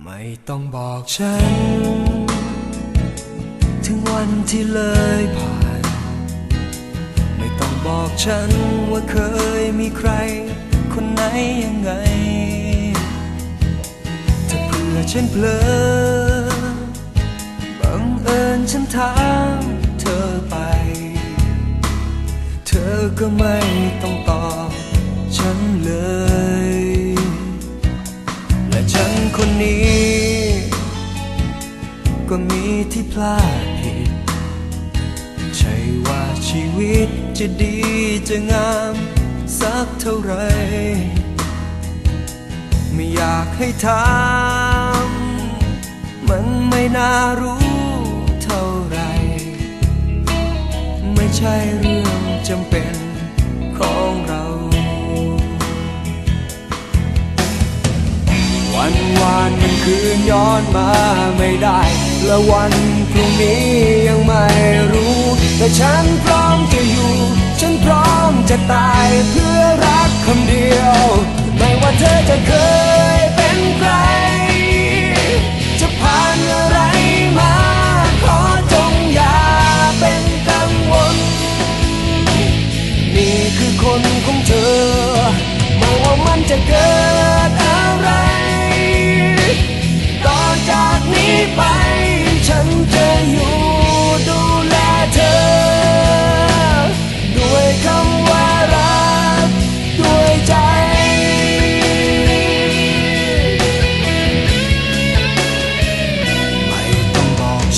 ไม่ต้องบอกฉัน ถึงวันที่เลยผ่าน ไม่ต้องบอกฉันว่าเคยมีใคร คนไหนยังไง ถ้าเพื่อฉันเพลอบังเอิญฉันถามเธอไป เธอก็ไม่ต้องตอบฉันเลย ที่พลาดผิด ใช่ว่าชีวิตจะดีจะงามสักเท่าไร ไม่อยากให้ถามมันไม่น่ารู้เท่าไร ไม่ใช่เรื่องจำเป็นของเรา วันวานมันคืนย้อนมาไม่ได้ และวันพรุ่งนี้ยังไม่รู้ แต่ฉันพร้อมจะอยู่ ฉันพร้อมจะตายเพื่อรักคำเดียว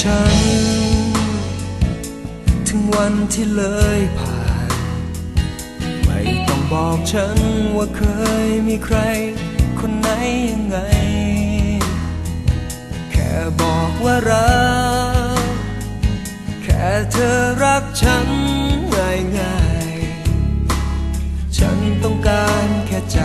ฉัน ถึงวันที่เลยผ่าน ไม่ต้องบอกฉันว่าเคยมีใคร คนไหนยังไง แค่บอกว่ารัก แค่เธอรักฉันง่ายง่ายๆฉันต้องการแค่ใจ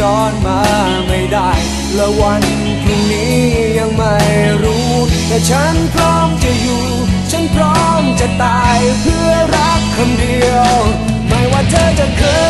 ย้อนมาไม่ได้ และวันพรุ่งนี้ยังไม่รู้ แต่ฉันพร้อมจะอยู่ ฉันพร้อมจะตายเพื่อรักคำเดียว ไม่ว่าเธอจะเคย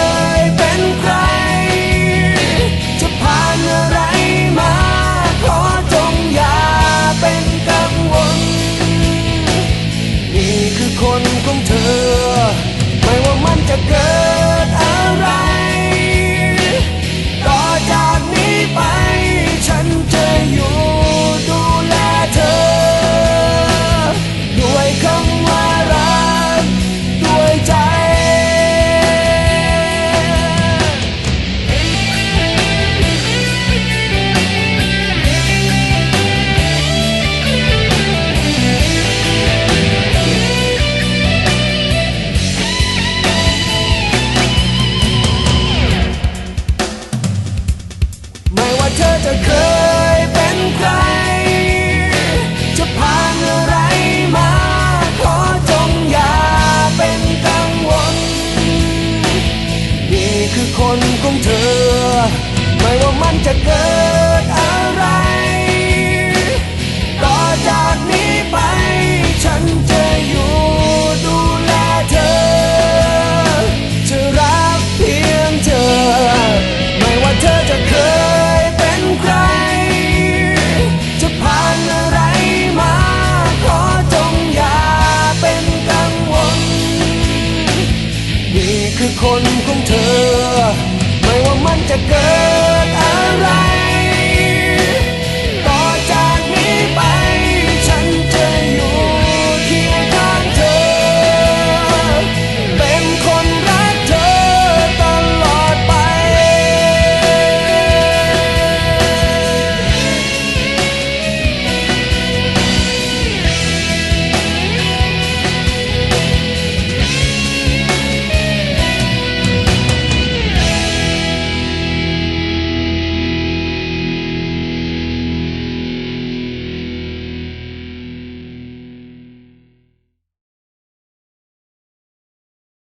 มันจะเกิดอะไร ต่อจากนี้ไป ฉันจะอยู่ดูแลเธอ จะรักเพียงเธอ ไม่ว่าเธอจะเคยเป็นใคร จะผ่านอะไรมา ขอจงอย่าเป็นกังวล นี่คือคนของเธอ ไม่ว่ามันจะเกิด อะไร